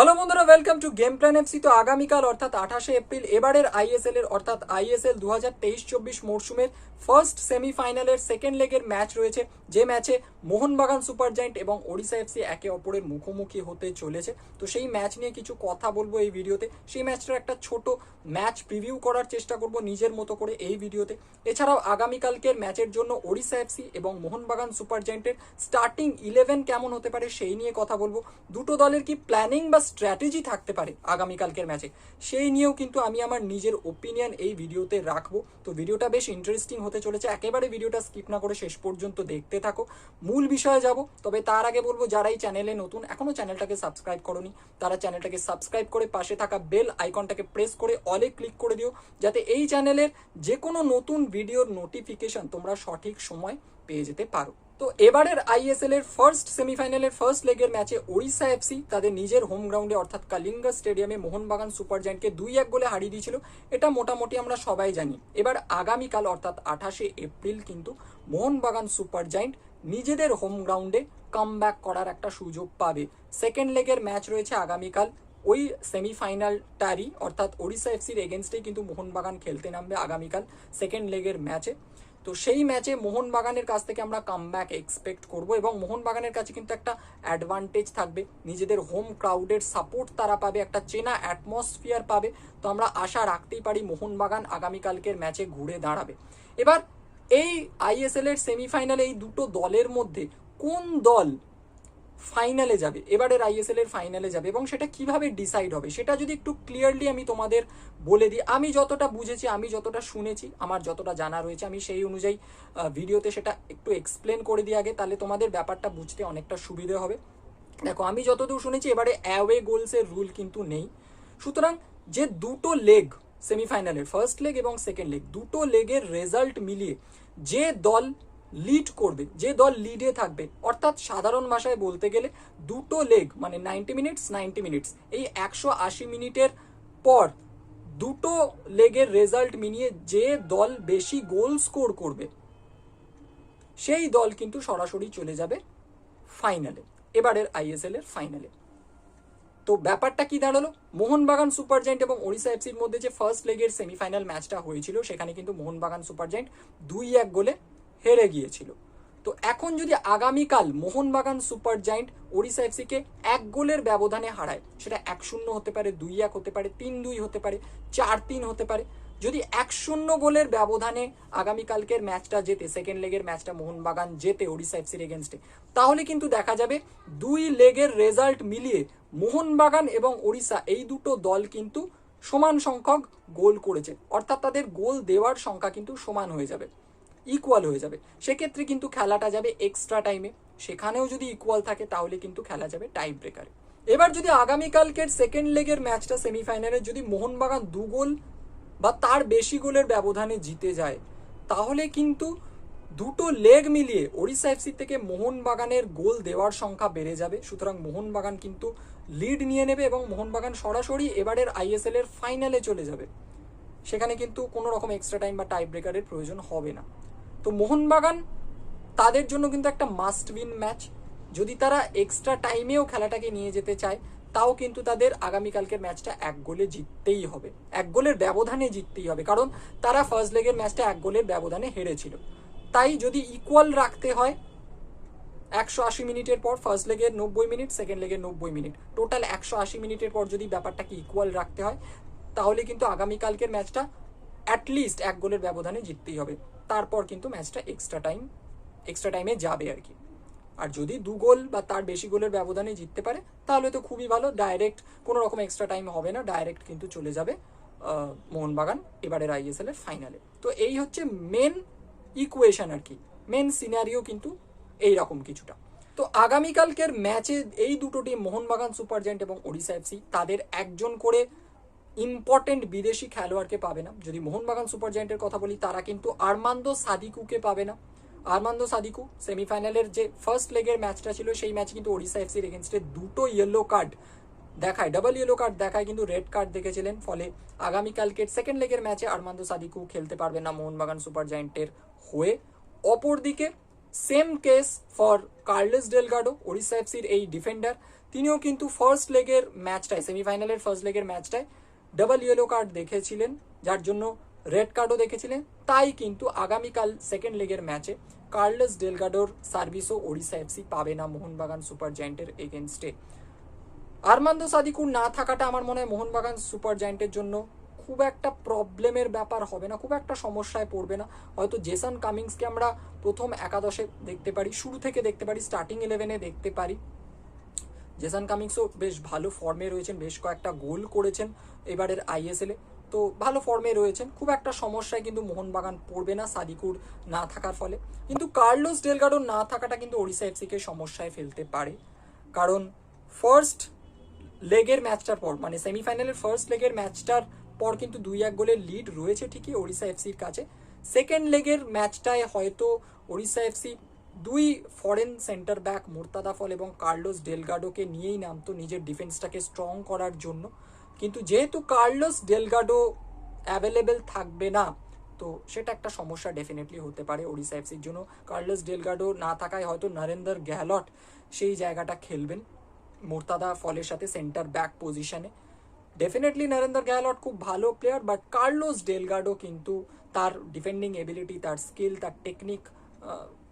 Hala bunları welcome to game plan FC তো আগামীকাল অর্থাৎ আঠাশে এপ্রিল, এবারের আইএসএল এর অর্থাৎ আইএসএল দু হাজার তেইশ চব্বিশ মরশুমের ফার্স্ট সেমিফাইনালের সেকেন্ড লেগের ম্যাচ রয়েছে, যে ম্যাচে মোহনবাগান সুপার জায়েন্ট এবং ওড়িশা এফসি একে অপরের মুখোমুখি হতে চলেছে। তো সেই ম্যাচ নিয়ে কিছু কথা বলব এই ভিডিওতে। সেই ম্যাচটার একটা ছোট ম্যাচ প্রিভিউ করার চেষ্টা করব নিজের মতো করে এই ভিডিওতে। এছাড়াও আগামীকালকের ম্যাচের জন্য ওড়িশা এফসি এবং মোহনবাগান সুপার জায়েন্টের স্টার্টিং ইলেভেন কেমন হতে পারে সেই নিয়ে কথা বলব। দুটো দলের কি প্ল্যানিং বা স্ট্র্যাটেজি থাকতে পারে আগামীকালকের ম্যাচে। সেই নিয়েও কিন্তু আমি আমার নিজের ওপিনিয়ন এই ভিডিওতে রাখব। তো ভিডিওটা বেশ ইন্টারেস্টিং হতে চলেছে। একেবারে ভিডিওটা স্কিপ না করে শেষ পর্যন্ত দেখতে থাকো। মূল বিষয়ে যাব, তবে তার আগে বলব, যারা এই চ্যানেলে নতুন, এখনও চ্যানেলটাকে সাবস্ক্রাইব করনি, তারা চ্যানেলটাকে সাবস্ক্রাইব করে পাশে থাকা বেল আইকনটাকে প্রেস করে অলে ক্লিক করে দিও, যাতে এই চ্যানেলের যে কোনো নতুন ভিডিওর নোটিফিকেশন তোমরা সঠিক সময় পেয়ে যেতে পারো। তো এবারের আইএসএল এর ফার্স্ট সেমিফাইনালের ফার্স্ট লেগের ম্যাচে ওড়িশা এফসি তাদের নিজের হোম গ্রাউন্ডে অর্থাৎ কালিঙ্গা স্টেডিয়ামে মোহনবাগান সুপার জায়েন্টকে দুই এক গোলে হারিয়ে দিয়েছিল। এটা মোটামুটি আমরা সবাই জানি। এবার আগামীকাল, অর্থাৎ আঠাশে এপ্রিল কিন্তু মোহনবাগান সুপার জায়েন্ট নিজেদের হোম গ্রাউন্ডে কাম করার একটা সুযোগ পাবে। সেকেন্ড লেগের ম্যাচ রয়েছে আগামীকাল। ওই সেমিফাইনালটারই অর্থাৎ ওড়িশা এফসির এগেনস্টেই কিন্তু মোহনবাগান খেলতে নামবে আগামীকাল সেকেন্ড লেগের ম্যাচে তো সেই ম্যাচে মোহনবাগানের কাছ থেকে আমরা কামব্যাক এক্সপেক্ট করব এবং মোহনবাগানের কাছে কিন্তু একটা অ্যাডভান্টেজ থাকবে। নিজেদের হোম ক্রাউডের সাপোর্ট তারা পাবে, একটা চেনা অ্যাটমসফিয়ার পাবে। তো আমরা আশা রাখতেই পারি মোহনবাগান আগামীকালকের ম্যাচে ঘুরে দাঁড়াবে। এবার এই আইএসএল এর সেমিফাইনালে এই দুটো দলের মধ্যে কোন দল ফাইনালে যাবে, এবারের আইএসএল এর ফাইনালে যাবে এবং সেটা কীভাবে ডিসাইড হবে সেটা যদি একটু ক্লিয়ারলি আমি তোমাদের বলে দিই। আমি যতটা বুঝেছি, আমি যতটা শুনেছি, আমার যতটা জানা রয়েছে, আমি সেই অনুযায়ী ভিডিওতে সেটা একটু এক্সপ্লেন করে দিই আগে, তাহলে তোমাদের ব্যাপারটা বুঝতে অনেকটা সুবিধে হবে। দেখো, আমি যতদূর শুনেছি, এবারে অ্যাওয়ে গোলসের রুল কিন্তু নেই। সুতরাং যে দুটো লেগ সেমিফাইনালের ফার্স্ট লেগ এবং সেকেন্ড লেগ দুটো লেগের রেজাল্ট মিলিয়ে যে দল লিড করবে, যে দল লিডে থাকবে, অর্থাৎ সাধারণ ভাষায় বলতে গেলে দুটো লেগ মানে নাইনটি মিনিটস নাইনটি মিনিটস এই একশো আশি মিনিটের পর দুটো লেগের রেজাল্ট মিলিয়ে যে দল বেশি গোল স্কোর করবে, সেই দল কিন্তু সরাসরি চলে যাবে ফাইনালে এবারের আইএসএল এর ফাইনালে তো ব্যাপারটা কি দাঁড়াল? মোহনবাগান সুপার জায়েন্ট এবং ওড়িশা এফসির মধ্যে যে ফার্স্ট লেগের সেমিফাইনাল ম্যাচটা হয়েছিল, সেখানে কিন্তু মোহনবাগান সুপার জায়েন্ট দুই এক গোলে হেরে গিয়েছিল। তো এখন যদি আগামীকাল মোহনবাগান সুপার জায়েন্ট ওড়িশা এফসিকে এক গোলের ব্যবধানে হারায়, সেটা এক শূন্য হতে পারে, দুই এক হতে পারে, তিন দুই হতে পারে, চার তিন হতে পারে, যদি এক শূন্য গোলের ব্যবধানে আগামীকালকের ম্যাচটা জেতে, সেকেন্ড লেগের ম্যাচটা মোহনবাগান জেতে ওড়িশা এফসির এগেনস্টে, তাহলে কিন্তু দেখা যাবে দুই লেগের রেজাল্ট মিলিয়ে মোহনবাগান এবং ওড়িশা এই দুটো দল কিন্তু সমান সংখ্যক গোল করেছে। অর্থাৎ তাদের গোল দেওয়ার সংখ্যা কিন্তু সমান হয়ে যাবে। ইকুয়াল হয়ে যাবে। সেক্ষেত্রে কিন্তু খেলাটা যাবে এক্সট্রা টাইমে সেখানেও যদি ইকুয়াল থাকে, তাহলে কিন্তু খেলা যাবে টাই ব্রেকারে এবার যদি আগামীকালকের সেকেন্ড লেগের ম্যাচটা সেমিফাইনালে যদি মোহনবাগান দু গোল বা তার বেশি গোলের ব্যবধানে জিতে যায়, তাহলে কিন্তু দুটো লেগ মিলিয়ে ওড়িশা এফসি থেকে মোহনবাগানের গোল দেওয়ার সংখ্যা বেড়ে যাবে। সুতরাং মোহনবাগান কিন্তু লিড নিয়ে নেবে এবং মোহনবাগান সরাসরি এবারের আইএসএল এর ফাইনালে চলে যাবে। সেখানে কিন্তু কোনো রকম এক্সট্রা টাইম বা টাই ব্রেকারের প্রয়োজন হবে না। তো মোহনবাগান, তাদের জন্য কিন্তু একটা মাস্ট উইন ম্যাচ যদি তারা এক্সট্রা টাইমেও খেলাটাকে নিয়ে যেতে চায়, তাও কিন্তু তাদের আগামীকালকের ম্যাচটা এক গোলে জিততেই হবে। এক গোলের ব্যবধানে জিততেই হবে, কারণ তারা ফার্স্ট লেগের ম্যাচটা এক গোলের ব্যবধানে হেরেছিল। তাই যদি ইকুয়াল রাখতে হয়, একশো আশি মিনিটের পর ফার্স্ট লেগের নব্বই মিনিট সেকেন্ড লেগের নব্বই মিনিট। টোটাল একশো আশি মিনিটের পর যদি ব্যাপারটাকে ইকুয়াল রাখতে হয়, তাহলে কিন্তু আগামীকালকের ম্যাচটা অ্যাটলিস্ট এক গোলের ব্যবধানে জিততেই হবে। তারপর কিন্তু ম্যাচটা এক্সট্রা টাইম এক্সট্রা টাইমে যাবে আর কি। আর যদি দু গোল বা তার বেশি গোলের ব্যবধানে জিততে পারে, তাহলে তো খুবই ভালো। ডাইরেক্ট কোনো রকম এক্সট্রা টাইম হবে না ডাইরেক্ট কিন্তু চলে যাবে মোহনবাগান, এবারের আইএসএল এর ফাইনালে তো এই হচ্ছে মেন ইকুয়েশন আর কি। মেন সিনারিও কিন্তু এই রকম কিছুটা। তো আগামীকালকের ম্যাচে এই দুটো টিম মোহনবাগান সুপার জায়েন্ট এবং ওড়িশা এফসি তাদের একজন করে ইম্পর্টেন্ট বিদেশি খেলোয়াড়কে পাবে না। যদি মোহনবাগান সুপার জায়েন্টের কথা বলি, তারা কিন্তু আরমান্দো সাদিকুকে পাবে না। আরমান্দো সাদিকু সেমিফাইনালের যে ফার্স্ট লেগের ম্যাচটা ছিল, সেই ম্যাচে কিন্তু ওড়িশা এফসির এগেনস্টে দুটো ইয়েলো কার্ড দেখায়। ডাবল ইয়েলো কার্ড দেখায় কিন্তু রেড কার্ড দেখেছিলেন। ফলে আগামীকালকের সেকেন্ড লেগের ম্যাচে আরমান্দো সাদিকু খেলতে পারবে না মোহনবাগান সুপার জায়েন্টের হয়ে। অপরদিকে same case for Carlos Delgado Odisha এফসির এই ডিফেন্ডার তিনিও কিন্তু ফার্স্ট লেগের ম্যাচটায় সেমিফাইনালের ফার্স্ট লেগের ম্যাচটায় ডাবল ইয়েলো কার্ড দেখেছিলেন, যার জন্য রেড কার্ডও দেখেছিলেন। তাই কিন্তু আগামীকাল সেকেন্ড লেগের ম্যাচে কার্লস ডেলগাডোর সার্ভিসও ওড়িশা এফসি পাবে না মোহনবাগান সুপার জায়েন্টের এগেনস্টে। আরমান্দ সাদিকুর না থাকাটা আমার মনে হয় মোহনবাগান সুপার জায়েন্টের জন্য খুব একটা প্রবলেমের ব্যাপার হবে না, খুব একটা সমস্যায় পড়বে না। হয়তো জেসন কামিংসকে আমরা প্রথম একাদশে দেখতে পারি, শুরু থেকে দেখতে পারি, স্টার্টিং ইলেভেনে দেখতে পারি। জেসন কামিংসও বেশ ভালো ফর্মে রয়েছেন, বেশ কয়েকটা গোল করেছেন এবারের আইএসএলে তো ভালো ফর্মে রয়েছেন। খুব একটা সমস্যায় কিন্তু মোহনবাগান পড়বে না সাদিকুর না থাকার ফলে। কিন্তু কার্লোস ডেলগাডো না থাকাটা কিন্তু ওড়িশা এফসিকে সমস্যায় ফেলতে পারে। কারণ ফার্স্ট লেগের ম্যাচটার পর মানে সেমিফাইনালের ফার্স্ট লেগের ম্যাচটার পর কিন্তু দুই এক গোলের লিড রয়েছে ঠিকই ওড়িশা এফসির কাছে। সেকেন্ড লেগের ম্যাচটায় হয়তো ওড়িশা এফসি দুই foreign centre back Mourtada Fall এবং কার্লোস ডেলগাডোকে নিয়েই নামতো নিজের ডিফেন্সটাকে স্ট্রং করার জন্য। কিন্তু যেহেতু কার্লোস ডেলগাডো অ্যাভেলেবেল থাকবে না, তো সেটা একটা সমস্যা ডেফিনেটলি হতে পারে ওড়িশা এফসির জন্য। কার্লোস ডেলগাডো না থাকায় হয়তো নরেন্দ্র গ্যালট সেই জায়গাটা খেলবেন মোর্তাদা ফলের সাথে সেন্টার ব্যাক পজিশনে ডেফিনেটলি নরেন্দ্র গ্যালট খুব ভালো প্লেয়ার বাট কার্লোস ডেলগাডো কিন্তু তার ডিফেন্ডিং এবিলিটি তার স্কিল তার টেকনিক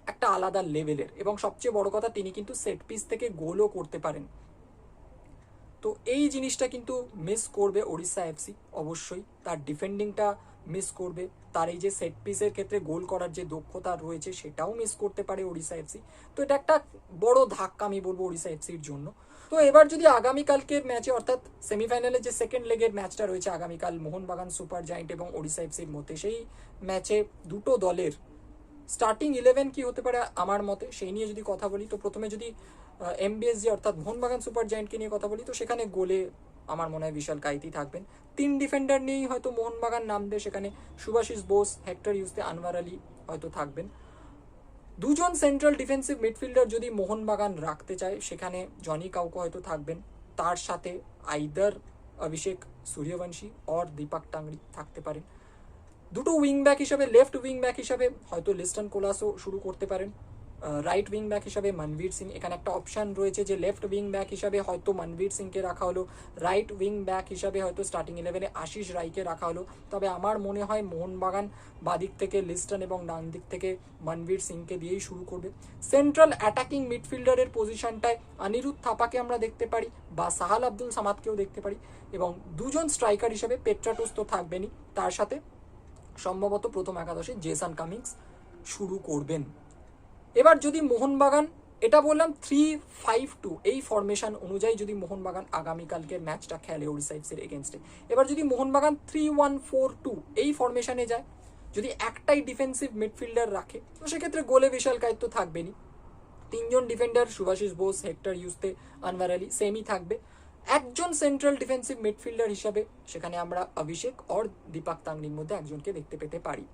একটা আলাদা লেভেলের। এবং সবচেয়ে বড় কথা, তিনি কিন্তু সেট পিস থেকে গোলও করতে পারেন। তো এই জিনিসটা কিন্তু মিস করবে ওড়িশা এফসি অবশ্যই। তার ডিফেন্ডিংটা মিস করবে। তার এই যে সেট পিসের ক্ষেত্রে গোল করার যে দক্ষতা রয়েছে, সেটাও মিস করতে পারে ওড়িশা এফসি তো এটা একটা বড় ধাক্কা, আমি বলব, ওড়িশা এফসির জন্য। তো এবার যদি আগামীকালকের ম্যাচে অর্থাৎ সেমিফাইনালে যে সেকেন্ড লেগের ম্যাচটা রয়েছে আগামীকাল, মোহনবাগান সুপার জায়েন্ট এবং ওড়িশা এফসির মধ্যে, সেই ম্যাচে দুটো দলের স্টার্টিং ইলেভেন কি হতে পারে আমার মতে, সেই নিয়ে যদি কথা বলি, তো প্রথমে যদি এমবিএসজি অর্থাৎ মোহনবাগান সুপার জায়েন্টকে নিয়ে কথা বলি, তো সেখানে গোলে আমার মনে হয় বিশাল কাইতি থাকবেন। তিন ডিফেন্ডার নিয়েই হয়তো মোহনবাগান নামবে, সেখানে সুভাশিস বোস হেক্টর ইউসতে আনোয়ার আলী হয়তো থাকবেন। দুজন সেন্ট্রাল ডিফেন্সিভ মিডফিল্ডার যদি মোহনবাগান রাখতে চায়, সেখানে জনি কাউকে হয়তো থাকবেন। তার সাথে আইদার অভিষেক সূর্যবংশী অর দীপক টাংরি থাকতে পারেন। দুটো উইং ব্যাক হিসাবে লেফট উইং ব্যাক হিসাবে হয়তো লিস্টন কোলাসও শুরু করতে পারেন। রাইট উইং ব্যাক হিসাবে মনবীর সিং। এখানে একটা অপশন রয়েছে যে লেফট উইং ব্যাক হিসাবে হয়তো মনবীর সিংকে রাখা হলো। রাইট উইং ব্যাক হিসাবে হয়তো স্টার্টিং ইলেভেনে আশিস রায়কে রাখা হলো। তবে আমার মনে হয় মোহনবাগান বাদিক থেকে, লিস্টন এবং ডান দিক থেকে মনবীর সিংকে দিয়েই শুরু করবে। সেন্ট্রাল অ্যাটাকিং মিডফিল্ডারের পজিশনটায় অনিরুদ্ধ থাপাকে আমরা দেখতে পারি বা সাহাল আব্দুল সামাদকেও দেখতে পারি। এবং দুজন স্ট্রাইকার হিসাবে পেট্রাটুস তো থাকবেনই। তার সাথে সম্ভবত প্রথম একাদশে জেসান কামিংস শুরু করবেন। এবার যদি মোহনবাগান, এটা বললাম থ্রি ফাইভ টু এই ফরমেশন অনুযায়ী যদি মোহনবাগান আগামীকালকের ম্যাচটা খেলে ওড়িশা এফসির এগেনস্টে এবার যদি Mohun Bagan three one four two এই ফরমেশনে যায়, যদি একটাই ডিফেন্সিভ মিডফিল্ডার রাখে, তো সেক্ষেত্রে গোলে বিশাল কায়িত্ব থাকবেনি তিনজন defender Subhasish Bose, Hector Yuste, Anwar Ali সেমই থাকবে। একজন সেন্ট্রাল ডিফেন্সিভ মিডফিল্ডার হিসাবে, সেখানে আমরা অভিষেক অর দীপাক তাংরির মধ্যে একজনকে দেখতে পেতে পারি।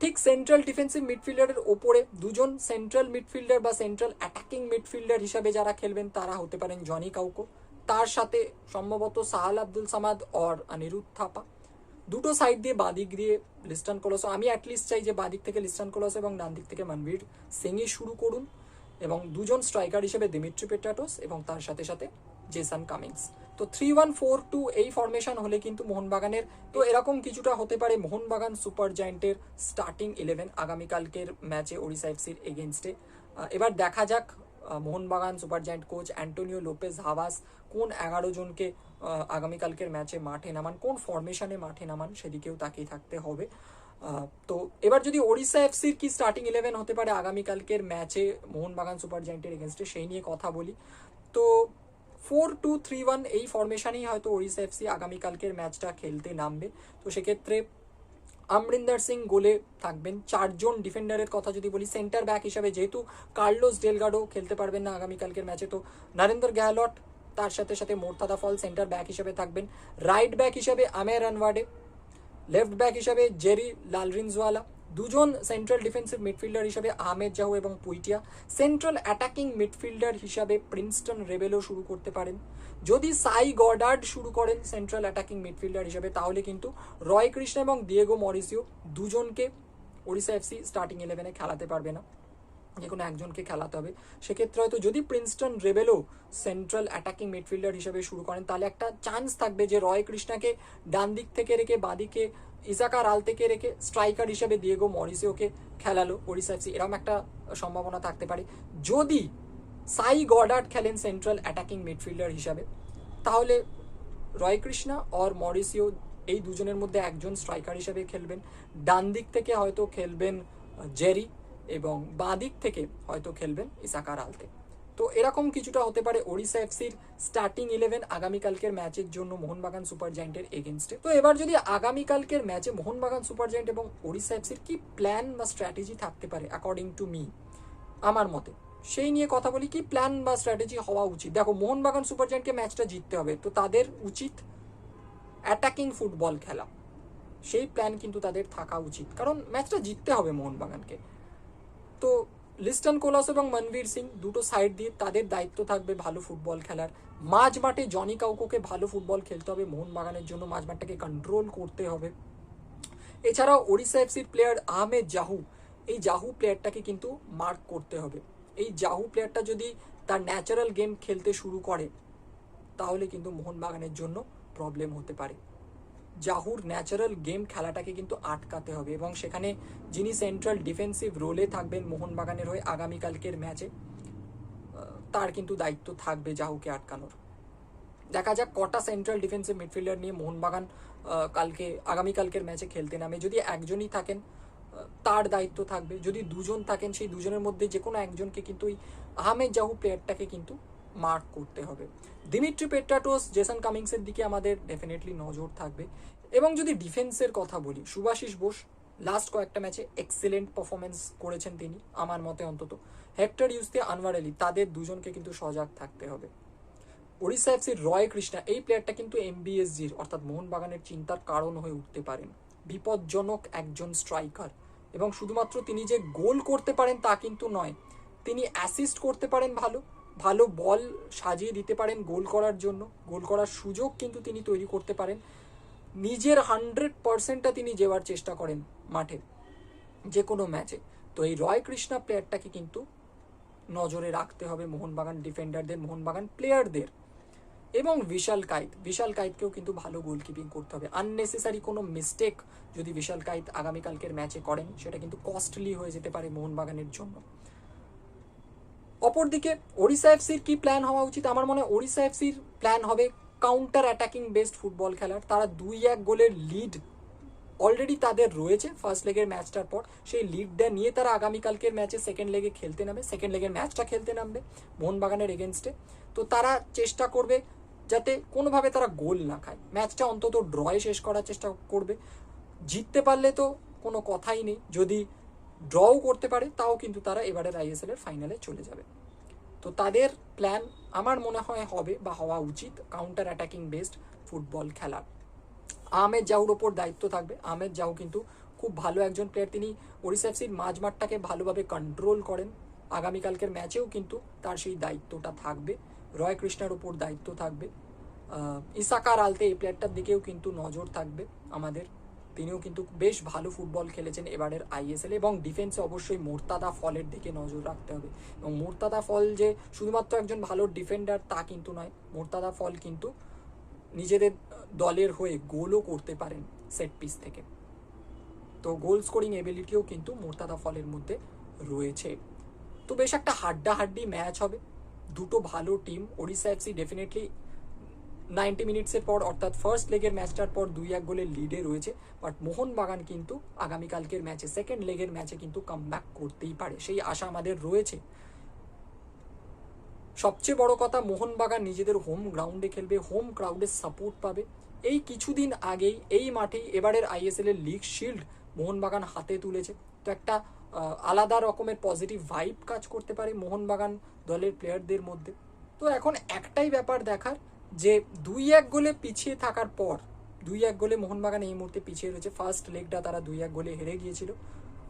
ঠিক সেন্ট্রাল ডিফেন্সিভ মিডফিল্ডারের ওপরে দুজন সেন্ট্রাল মিডফিল্ডার বা সেন্ট্রাল অ্যাটাকিং মিডফিল্ডার হিসাবে যারা খেলবেন, তারা হতে পারেন জনি কাউকো। তার সাথে সম্ভবত সাহাল আব্দুল সামাদ অর অনিরুদ্ধ থাপা। দুটো সাইড দিয়ে বাদিক দিয়ে লিস্টান কলস, আমি অ্যাটলিস্ট চাই যে বাদিক থেকে লিস্টান কলস এবং ডান দিক থেকে মনবীর সিংই শুরু করুন। এবং দুজন স্ট্রাইকার হিসেবে দিমিট্রি পেট্রাটোস এবং তার সাথে সাথে জেসান কামিংস। তো থ্রি ওয়ান ফোর টু এই ফরমেশন হলে কিন্তু মোহনবাগানের, তো এরকম কিছুটা হতে পারে মোহনবাগান সুপার জায়েন্টের স্টার্টিং ইলেভেন আগামীকালকের ম্যাচে ওড়িশা এফসির এগেনস্টে এবার দেখা যাক Mohun Bagan super giant coach Antonio Lopez Habas কোন এগারো জনকে আগামীকালকের ম্যাচে মাঠে নামান, কোন ফরমেশনে মাঠে নামান সেদিকেও তাকিয়ে থাকতে হবে। তো এবার যদি ওড়িশা এফসির কি স্টার্টিং ইলেভেন হতে পারে আগামীকালকের ম্যাচে মোহনবাগান সুপার জায়েন্টের এগেনস্টে সেই নিয়ে কথা বলি। তো ফোর টু থ্রি ওয়ান এই ফরমেশনেই হয়তো ওড়িশা এফসি আগামীকালকের ম্যাচটা খেলতে নামবে। তো সেক্ষেত্রে আমরিন্দার সিং গোলে থাকবেন। চারজন ডিফেন্ডারের কথা যদি বলি সেন্টার ব্যাক হিসাবে যেহেতু কার্লোস ডেলগাডো খেলতে পারবেন না আগামীকালকের ম্যাচে তো নরেন্দ্র গ্যাহলট তার সাথে সাথে মোর্তাদা ফল সেন্টার ব্যাক হিসেবে থাকবেন। রাইট ব্যাক হিসেবে আমের আনওয়াডে লেফট ব্যাক হিসাবে জেরি লালরিনজওয়ালা দুজন সেন্ট্রাল ডিফেন্সিভ মিডফিল্ডার হিসাবে আহমেদ জাহু এবং পুইটিয়া। সেন্ট্রাল অ্যাটাকিং মিডফিল্ডার হিসাবে প্রিন্সটন রেবেলও শুরু করতে পারেন। যদি সাই গডার্ড শুরু করেন সেন্ট্রাল অ্যাটাকিং মিডফিল্ডার হিসাবে, তাহলে কিন্তু রয় কৃষ্ণ এবং দিয়েগো মরিসিও দুজনকে ওড়িশা এফসি স্টার্টিং ইলেভেনে খেলাতে পারবে না। যে কোনো একজনকে খেলাতে হবে। সেক্ষেত্রে হয়তো যদি প্রিন্সটন রেবেলও সেন্ট্রাল অ্যাটাকিং মিডফিল্ডার হিসেবে শুরু করেন, তাহলে একটা চান্স থাকবে যে রয় কৃষ্ণাকে ডান দিক থেকে রেখে বাঁদিকে ইসাকা রাল থেকে রেখে স্ট্রাইকার হিসেবে দিয়েগো মরিসিওকে খেলালো ওড়িশা এফসি। এরকম একটা সম্ভাবনা থাকতে পারে। যদি সাই গডার্ড খেলেন সেন্ট্রাল অ্যাটাকিং মিডফিল্ডার হিসাবে, তাহলে রয় কৃষ্ণা অর মরিসিও এই দুজনের মধ্যে একজন স্ট্রাইকার হিসেবে খেলবেন। ডান দিক থেকে হয়তো খেলবেন জেরি এবং বাঁ দিক থেকে হয়তো খেলবেন ইসাকার আলতে। তো এরকম কিছুটা হতে পারে ওড়িশা এফসির স্টার্টিং ইলেভেন আগামীকালকের ম্যাচের জন্য মোহনবাগান সুপার জায়েন্টের এগেনস্টে তো এবার যদি আগামীকালকের ম্যাচে মোহনবাগান সুপার জায়েন্ট এবং ওড়িশা এফসির কি প্ল্যান বা স্ট্র্যাটেজি থাকতে পারে অ্যাকর্ডিং টু মি আমার মতে। সেই নিয়ে কথা বলি, কি প্ল্যান বা স্ট্র্যাটেজি হওয়া উচিত? দেখো, মোহনবাগান সুপার জায়েন্টকে ম্যাচটা জিততে হবে। তো তাদের উচিত অ্যাটাকিং ফুটবল খেলা। সেই প্ল্যান কিন্তু তাদের থাকা উচিত। কারণ ম্যাচটা জিততে হবে মোহনবাগানকে। তো লিস্টন কোলাস এবং মনবীর সিং দুটো সাইড দিয়ে তাদের দায়িত্ব থাকবে ভালো ফুটবল খেলার। মাঝ মাঠে জনি কাউকোকে ভালো ফুটবল খেলতে হবে, মোহনবাগানের জন্য মাঝ মাঠটাকে কন্ট্রোল করতে হবে। এছাড়াও ওড়িশা এফসির প্লেয়ার আহমেদ জাহু, এই জাহু প্লেয়ারটাকে কিন্তু মার্ক করতে হবে। এই জাহু প্লেয়ারটা যদি তার ন্যাচারাল গেম খেলতে শুরু করে, তাহলে কিন্তু মোহনবাগানের জন্য প্রবলেম হতে পারে। জাহুর ন্যাচারাল গেম খেলাটাকে কিন্তু আটকাতে হবে এবং সেখানে যিনি সেন্ট্রাল ডিফেন্সিভ রোলে থাকবেন মোহনবাগানের হয়ে আগামীকালকের ম্যাচে তার কিন্তু দায়িত্ব থাকবে জাহুকে আটকানোর। দেখা যাক কটা সেন্ট্রাল ডিফেন্সিভ মিডফিল্ডার নিয়ে মোহনবাগান কালকে, আগামীকালকের ম্যাচে খেলতে নামে। যদি একজনই থাকেন তার দায়িত্ব থাকবে। যদি দুজন থাকেন, সেই দুজনের মধ্যে যে কোনো একজনকে কিন্তু ওই আহমেদ জাহু প্লেয়ারটাকে কিন্তু মার্ক করতে হবে। দিমিট্রি পেট্রাটোস, জেসন কামিংসের দিকে আমাদের ডেফিনেটলি নজর থাকবে। এবং যদি ডিফেন্সের কথা বলি, সুভাশিস বোস লাস্ট কয়েকটা ম্যাচে এক্সেলেন্ট পারফরমেন্স করেছেন তিনি, আমার মতে অন্তত। হেক্টর ইউসতে আনোয়ার আলী, তাদের দুজনকে কিন্তু সজাগ থাকতে হবে। ওড়িশা এফসির রয় কৃষ্ণা, এই প্লেয়ারটা কিন্তু এমবিএসজির অর্থাৎ মোহনবাগানের চিন্তার কারণ হয়ে উঠতে পারেন। বিপজ্জনক একজন স্ট্রাইকার এবং শুধুমাত্র তিনি যে গোল করতে পারেন তা কিন্তু নয়, তিনি অ্যাসিস্ট করতে পারেন ভালো ভালো বল সাজিয়ে দিতে পারেন গোল করার জন্য। গোল করার সুযোগ কিন্তু তিনি তৈরি করতে পারেন। নিজের হান্ড্রেড পার্সেন্টটা তিনি দেওয়ার চেষ্টা করেন মাঠে যে কোনো ম্যাচে। তো এই রয় কৃষ্ণা প্লেয়ারটাকে কিন্তু নজরে রাখতে হবে মোহনবাগান ডিফেন্ডারদের মোহনবাগান প্লেয়ারদের এবং বিশাল কাইত বিশাল কাইতকেও কিন্তু ভালো গোলকিপিং করতে হবে। আননেসেসারি কোনো মিস্টেক যদি বিশাল কাইত আগামীকালকের ম্যাচে করেন, সেটা কিন্তু কস্টলি হয়ে যেতে পারে মোহনবাগানের জন্য। অপরদিকে ওড়িশা এফসির কি প্ল্যান হওয়া উচিত? আমার মনে হয় ওড়িশা এফসির প্ল্যান হবে কাউন্টার অ্যাটাকিং বেসড ফুটবল খেলার। তারা দুই এক গোলের লিড অলরেডি তাদের রয়েছে ফার্স্ট লেগের ম্যাচটার পর। সেই লিডটা নিয়ে তারা আগামীকালকের ম্যাচে সেকেন্ড লেগে খেলতে নামবে। সেকেন্ড লেগের ম্যাচটা খেলতে নামবে মোহনবাগানের এগেনস্টে তো তারা চেষ্টা করবে যাতে কোনোভাবে তারা গোল না খায়। ম্যাচটা অন্তত ড্রয়ে শেষ করার চেষ্টা করবে। জিততে পারলে তো কোনো কথাই নেই। যদি ড্রও করতে পারে, তাও কিন্তু তারা এবারের আইএসএল এর ফাইনালে চলে যাবে। তো তাদের প্ল্যান আমার মনে হয় হবে বা হওয়া উচিত কাউন্টার অ্যাটাকিং বেসড ফুটবল খেলার আহমেদ জাহুর ওপর দায়িত্ব থাকবে। আহমেদ জাহু কিন্তু খুব ভালো একজন প্লেয়ার তিনি ওড়িশা এফসির মাঝ মাঠটাকে ভালোভাবে কন্ট্রোল করেন। আগামীকালকের ম্যাচেও কিন্তু তার সেই দায়িত্বটা থাকবে। রয় কৃষ্ণার ওপর দায়িত্ব থাকবে। ইসাকার আলতে এই প্লেয়ারটার দিকেও কিন্তু নজর থাকবে আমাদের। তিনিও কিন্তু বেশ ভালো ফুটবল খেলেছেন এবারের আইএসএল এবং ডিফেন্সে অবশ্যই মোর্তাদা ফলের দিকে নজর রাখতে হবে। এবং মোর্তাদা ফল যে শুধুমাত্র একজন ভালো ডিফেন্ডার তা কিন্তু নয়, মোর্তাদা ফল কিন্তু নিজেদের দলের হয়ে গোলও করতে পারেন সেট পিস থেকে। তো গোল স্কোরিং এবিলিটিও কিন্তু মোর্তাদা ফলের মধ্যে রয়েছে। তো বেশ একটা হাড্ডাহাড্ডি ম্যাচ হবে। দুটো ভালো team Odisha FC definitely ninety মিনিটসের পর, অর্থাৎ ফার্স্ট লেগের ম্যাচটার পর দুই এক গোলের লিডে রয়েছে। বাট মোহনবাগান কিন্তু আগামীকালকের ম্যাচে সেকেন্ড লেগের ম্যাচে কিন্তু কাম করতেই পারে। সেই আশা আমাদের রয়েছে। সবচেয়ে বড় কথা মোহনবাগান নিজেদের হোম গ্রাউন্ডে খেলবে হোম ক্রাউডের সাপোর্ট পাবে। এই কিছুদিন আগেই, এই মাঠেই এবারের আইএসএল এর লিগ শিল্ড মোহনবাগান হাতে তুলেছে। তো একটা আলাদা রকমের পজিটিভ ভাইব কাজ করতে পারে মোহনবাগান দলের প্লেয়ারদের মধ্যে। তো এখন একটাই ব্যাপার দেখার যে দুই এক গোলে পিছিয়ে থাকার পর, দুই এক গোলে মোহনবাগান এই মুহূর্তে পিছিয়ে রয়েছে। ফার্স্ট লেগটা তারা দুই এক গোলে হেরে গিয়েছিল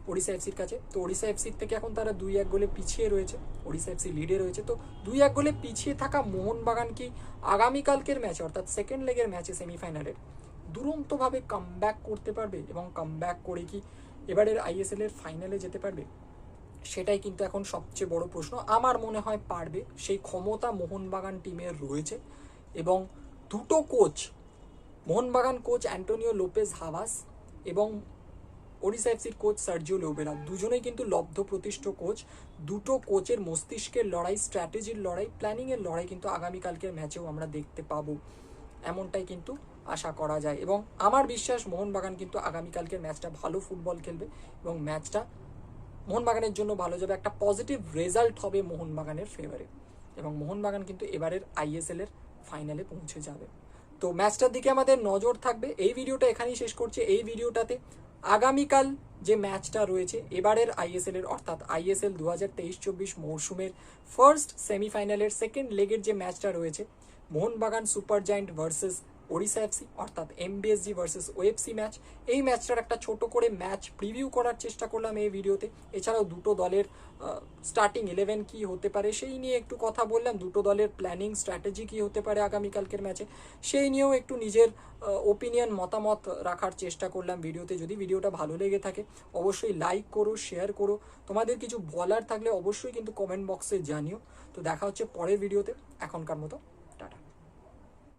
ওড়িশা এফসির কাছে। তো ওড়িশা এফসির থেকে এখন তারা দুই এক গোলে পিছিয়ে রয়েছে। ওড়িশা এফসি লিডে রয়েছে। তো দুই এক গোলে পিছিয়ে থাকা মোহনবাগান কি আগামীকালকের ম্যাচে অর্থাৎ সেকেন্ড লেগের ম্যাচে সেমিফাইনালের দুরন্তভাবে কাম করতে পারবে এবং কাম করে কি এবারের আইএসএল এর ফাইনালে যেতে পারবে? সেটাই কিন্তু এখন সবচেয়ে বড় প্রশ্ন। আমার মনে হয় পারবে। সেই ক্ষমতা মোহনবাগান টিমের রয়েছে। এবং দুটো coach, Mohun Bagan coach Antonio Lopez Habas এবং ওড়িশা এফসির কোচ সার্জিও লোবেরা দুজনেই কিন্তু লব্ধ প্রতিষ্ঠ কোচ। দুটো কোচের মস্তিষ্কের লড়াই, স্ট্র্যাটেজির লড়াই প্ল্যানিংয়ের লড়াই কিন্তু আগামীকালকের ম্যাচেও আমরা দেখতে পাবো। এমনটাই কিন্তু আশা করা যায়। এবং আমার বিশ্বাস, মোহনবাগান কিন্তু আগামীকালকের ম্যাচটা ভালো ফুটবল খেলবে এবং ম্যাচটা মোহনবাগানের জন্য ভালো যাবে। একটা পজিটিভ রেজাল্ট হবে মোহনবাগানের ফেভারে এবং মোহনবাগান কিন্তু এবারের আইএসএল এর ফাইনালে পৌঁছে যাবে। তো ম্যাচটার দিকে আমাদের নজর থাকবে। এই ভিডিওটা এখানেই শেষ করছে। এই ভিডিওটাতে আগামীকাল যে ম্যাচটা রয়েছে, এবারের আইএসএল এর, অর্থাৎ আইএসএল দু হাজার তেইশ চব্বিশ মৌসুমের ফার্স্ট সেমিফাইনালের সেকেন্ড লেগের যে ম্যাচটা রয়েছে, Mohun Bagan super giant versus Odisha FC অর্থাৎ এমবিএসজি ভার্সেস ওএফসি ম্যাচ এই ম্যাচটার একটা ছোট করে ম্যাচ প্রিভিউ করার চেষ্টা করলাম এই ভিডিওতে এছাড়াও দুটো দলের স্টার্টিং ইলেভেন কি হতে পারে সেই নিয়ে একটু কথা বললাম। দুটো দলের প্ল্যানিং স্ট্র্যাটেজি কি হতে পারে আগামীকালকের ম্যাচে সেই নিয়েও একটু নিজের ওপিনিয়ন মতামত রাখার চেষ্টা করলাম ভিডিওতে যদি ভিডিওটা ভালো লেগে থাকে, অবশ্যই লাইক করো শেয়ার করো। তোমাদের কিছু বলার থাকলে অবশ্যই কিন্তু কমেন্ট বক্সে জানিও। তো দেখা হচ্ছে পরের ভিডিওতে এখনকার মতো।